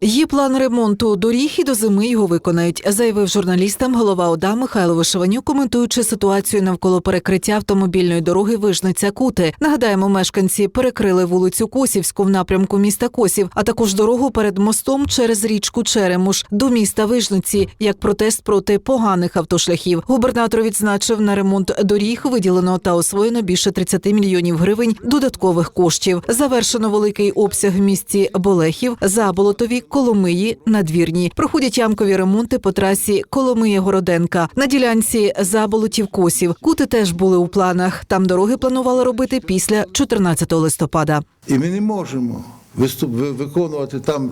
Є план ремонту доріг і до зими його виконають, заявив журналістам голова ОДА Михайло Вишиванюк, коментуючи ситуацію навколо перекриття автомобільної дороги Вижниця Кути. Нагадаємо, мешканці перекрили вулицю Косівську в напрямку міста Косів, а також дорогу перед мостом через річку Черемуш до міста Вижниці як протест проти поганих автошляхів. Губернатор відзначив на ремонт доріг виділено та освоєно більше 30 мільйонів гривень додаткових коштів. Завершено великий обсяг в місті Болехів, Заболотові, Коломиї, Надвірні. Проходять ямкові ремонти по трасі Коломия-Городенка. На ділянці Заболотів Косів. Кути теж були у планах. Там дороги планували робити після 14 листопада. І ми не можемо виступ, виконувати там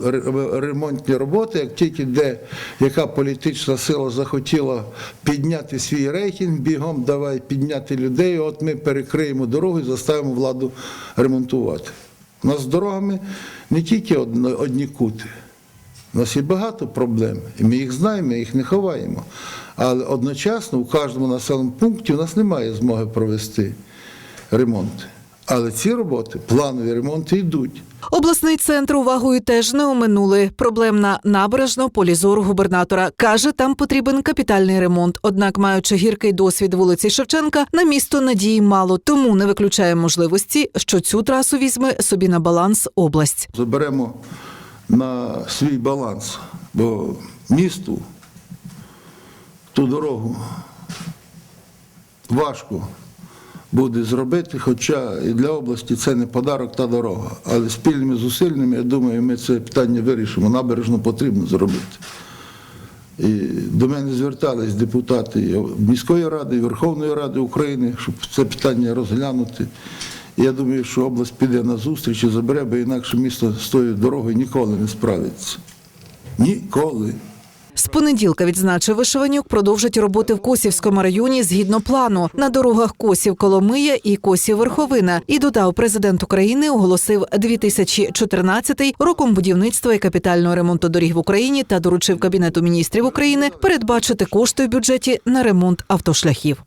ремонтні роботи, як тільки де яка політична сила захотіла підняти свій рейтинг, бігом давай підняти людей. От ми перекриємо дорогу і заставимо владу ремонтувати. У нас з дорогами не тільки одні кути. У нас є багато проблем, і ми їх знаємо, ми їх не ховаємо. Але одночасно у кожному населеному пункті у нас немає змоги провести ремонт. Але ці роботи, планові ремонти йдуть. Обласний центр увагою теж не оминули. Проблемна набережно полі зору губернатора каже, там потрібен капітальний ремонт. Однак, маючи гіркий досвід вулиці Шевченка, на місто надії мало, тому не виключає можливості, що цю трасу візьме собі на баланс область. Заберемо на свій баланс, бо місту ту дорогу важко буде зробити, хоча і для області це не подарок та дорога. Але спільними зусиллями, я думаю, ми це питання вирішимо. Набережно потрібно зробити. І до мене звертались депутати міської ради, і Верховної Ради України, щоб це питання розглянути. Я думаю, що область піде на зустріч і забере, бо інакше місто з тою дорогою ніколи не справиться. Ніколи. З понеділка відзначив Вишиванюк, продовжать роботи в Косівському районі згідно плану на дорогах Косів Коломия і Косів Верховина. І додав, президент України оголосив 2014 роком будівництва і капітального ремонту доріг в Україні та доручив кабінету міністрів України передбачити кошти в бюджеті на ремонт автошляхів.